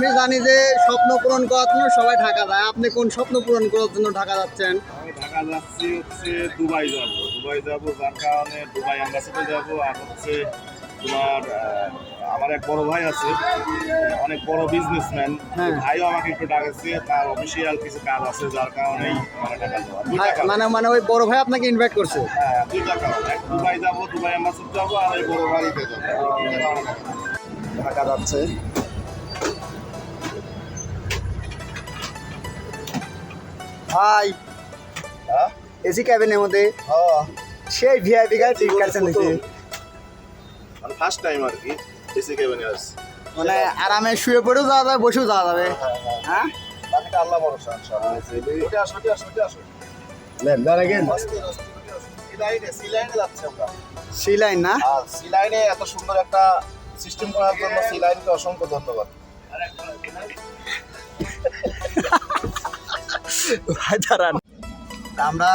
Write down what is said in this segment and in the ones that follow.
আমি জানি যে স্বপ্ন পূরণ করার জন্য সবাই ঢাকা যায়। আপনি কোন স্বপ্ন পূরণ করার জন্য ঢাকা যাচ্ছেন? আমি ঢাকা যাচ্ছি হচ্ছে দুবাই যাব। দুবাই যাব যার কারণে দুবাই অ্যাম্বাসিতে যাব আর হচ্ছে তোমার আমার এক বড় ভাই আছে অনেক বড় বিজনেসম্যান হ্যাঁ। ভাইও আমাকে একটু ডাকেছে তার অফিসিয়াল কিছু কাজ আছে যার কারণেই মানে ভাই- কারণ মানে মানে ওই বড় ভাই আপনাকে ইনভাইট করছে? হ্যাঁ দুইটা কারণ এক দুবাই যাব দুবাই অ্যাম্বাসিড যাব আর এই বড় যাব। ঢাকা যাচ্ছে। ভাই। হ্যাঁ? এসি ক্যাবিনের মধ্যে। হ্যাঁ। সেই ভিআইপি গাড়ি ঠিক কাটছেন নাকি? মানে ফার্স্ট টাইম আর কি এসি কেবিনে আসছি। মানে আরামে শুয়ে পড়েও যাওয়া যাবে বসেও যাওয়া যাবে। হ্যাঁ বাকিটা আল্লাহ ভরসা ইনশাআল্লাহ। ওটা আসো আসো আসো। লেন যাচ্ছে আমরা। সি লাইন না? আর সিলাইনে এত সুন্দর একটা সিস্টেম করার জন্য সিলাইনকে অসংখ্য ধন্যবাদ। ভাই দাঁড়ান। আমরা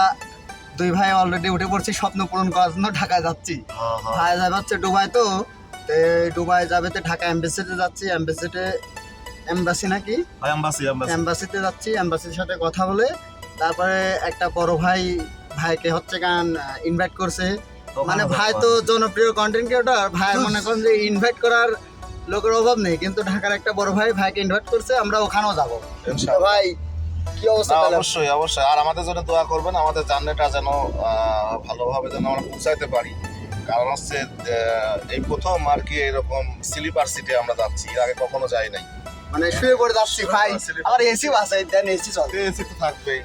দুই ভাই অলরেডি উঠে পড়ছি স্বপ্ন পূরণ করার জন্য ঢাকায় যাচ্ছি। ভাই যাবে হচ্ছে দুবাই তো। দুবাই যাবে তো ঢাকা এম্বাসিতে যাচ্ছি। এম্বাসিতে এম্বাসি নাকি? এম্বাসিতে যাচ্ছি এম্বাসির সাথে কথা বলে। তারপরে একটা বড় ভাই ভাইকে হচ্ছে গান ইনভাইট করছে। মানে ভাই তো জনপ্রিয় কন্টেন্ট ক্রিয়েটর ভাই মনে করেন যে ইনভাইট করার লোকের অভাব নেই। কিন্তু ঢাকার একটা বড় ভাই ভাইকে ইনভাইট করছে আমরা ওখানেও যাব। ভাই কি অবস্থা অবশ্যই অবশ্যই। আর আমাদের জন্য দোয়া করবেন আমাদের জার্নিটা যেন ভালোভাবে যেন আমরা পৌঁছাইতে পারি। কারণ হচ্ছে এই প্রথম আর কি এরকম স্লিপার সিটে আমরা যাচ্ছি এর আগে কখনো যাই নাই। মানে শুয়ে পড়ে যাচ্ছি ভাই। আর এসি বাসে দেন এসি চলে। এসি তো থাকবেই।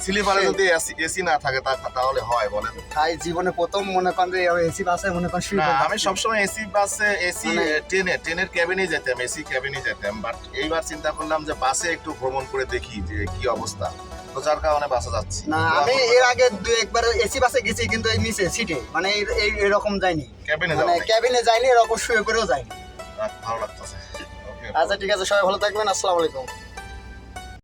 স্লিপারে যদি এসি না থাকে তাহলে হয় বলেন। ভাই জীবনে প্রথম মনে করেন যে এসি বাসে মনে করেন আমি সবসময় এসি বাসে এসি মানে- ট্রেনে ট্রেনের ক্যাবিনে যেতাম এসি ক্যাবিনে যেতাম। বাট এইবার চিন্তা করলাম যে বাসে একটু ভ্রমণ করে দেখি যে কি অবস্থা। তো যার কারণে বাসে যাচ্ছি। না আমি এর আগে দু একবার এসি বাসে গেছি কিন্তু এই নিচে সিটে। মানে এই- এরকম যাইনি। ক্যাবিনে মানে ক্যাবিনে যাইনি এরকম শুয়ে করেও যাইনি। ভালো লাগতেছে। আচ্ছা ঠিক আছে সবাই ভালো থাকবেন। আসসালামু আলাইকুম।